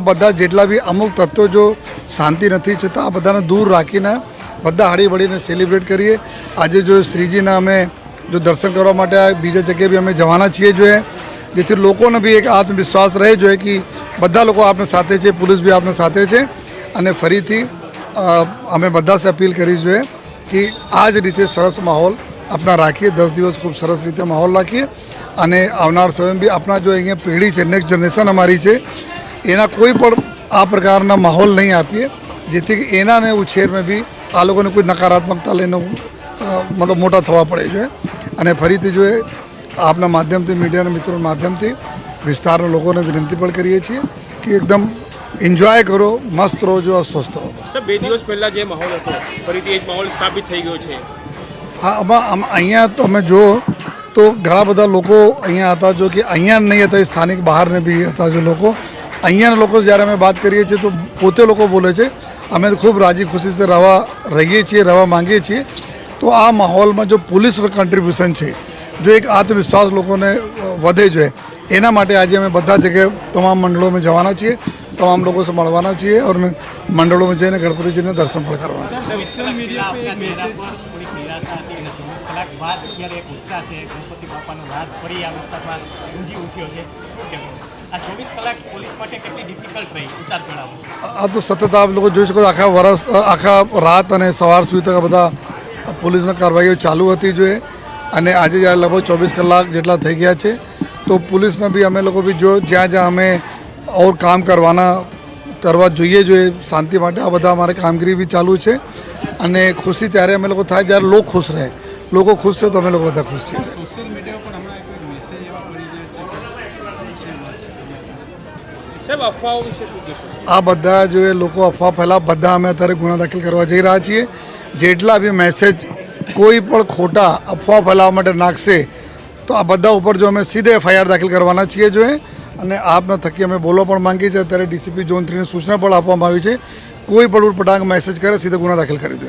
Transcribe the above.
બધા જેટલા બી અમુક તત્વો જો શાંતિ નથી છતાં આ બધાને દૂર રાખીને બધા હળી મળીને સેલિબ્રેટ કરીએ. આજે જો શ્રીજીના અમે જો દર્શન કરવા માટે બીજા જગ્યાએ બી અમે જવાના છીએ જોઈએ જેથી લોકોને બી એક આત્મવિશ્વાસ રહે જોઈએ કે બધા લોકો આપણે સાથે છે, પોલીસ બી આપણે સાથે છે. અને ફરીથી અમે બધા સે અપીલ કરી જોઈએ કે આ જ રીતે સરસ માહોલ આપણા રાખીએ. દસ દિવસ ખૂબ સરસ રીતે માહોલ રાખીએ. અને આવનાર સમય બી આપણા જો અહીંયા પેઢી છે નેક્સ્ટ જનરેશન અમારી છે એના કોઈ પણ આ પ્રકારના માહોલ નહીં આપીએ. જેથી કે એનાને ઉછેરમાં બી આ લોકોને કોઈ નકારાત્મકતા લઈને મતલબ મોટા થવા પડે છે. અને ફરીથી જોઈએ આપના માધ્યમથી મીડિયાના મિત્રોના માધ્યમથી વિસ્તારના લોકોને વિનંતી પણ કરીએ છીએ કે એકદમ એન્જોય કરો મસ્ત રહો જો સ્વસ્થ રહો બે દિવસ પહેલા જે માહોલ હતો ફરીથી એ માહોલ સ્થાપિત થઈ ગયો છે. હા આમાં અહીંયા તમે જો તો ઘણા બધા લોકો અહીંયા હતા જો કે અહીંયા નહીં હતા એ સ્થાનિક બહારને બી હતા જો લોકો. અહીંયાના લોકો જ્યારે અમે વાત કરીએ છીએ તો પોતે લોકો બોલે છે, અમે ખૂબ રાજી ખુશીથી રહેવા રહીએ છીએ રહેવા માંગીએ છીએ. તો આ માહોલમાં જો પોલીસનું કન્ટ્રીબ્યુશન છે, જો એક આત્મવિશ્વાસ લોકોને વધે જોઈએ એના માટે આજે અમે બધા જગ્યાએ તમામ મંડળોમાં જવાના છીએ, તમામ લોકો મળવાના છીએ અને મંડળોમાં જઈને ગણપતિજીને દર્શન પણ કરવાના છે. આ તો સતત આપ લોકો જોઈ શકો આખા વરસ આખા રાત અને સવાર સુધી તક બધા પોલીસની કાર્યવાહીઓ ચાલુ હતી જોઈએ. અને આજે જ્યારે લગભગ ચોવીસ કલાક જેટલા થઈ ગયા છે તો પોલીસને બી અમે લોકો બી જો જ્યાં જ્યાં અમે ઓર કામ કરવાના કરવા જોઈએ જોઈએ શાંતિ માટે આ બધા અમારી કામગીરી બી ચાલુ છે. અને ખુશી ત્યારે અમે લોકો થાય જ્યારે લોકો ખુશ રહે. લોકો ખુશ છે તો અમે લોકો બધા ખુશ છીએ. સોશિયલ મીડિયા પર હમણાં એક મેસેજ એવા આ બધા જો એ લોકો અફવા ફેલા બધા અમે અત્યારે ગુના દાખલ કરવા જઈ રહ્યા છીએ. જેટલા બી મેસેજ કોઈ પણ ખોટા અફવા ફેલાવવા માટે નાખશે, તો આ બધા ઉપર જો અમે સીધે એફઆઈઆર દાખલ કરવાના છીએ જોઈએ અને આપના થકી અમે બોલો પણ માંગીએ છીએ. અત્યારે ડીસીપી ઝોન થ્રીની સૂચના પણ આપવામાં આવી છે. કોઈ પણ ઉટપટાંગ મેસેજ કરે, સીધે ગુના દાખલ કરી દો.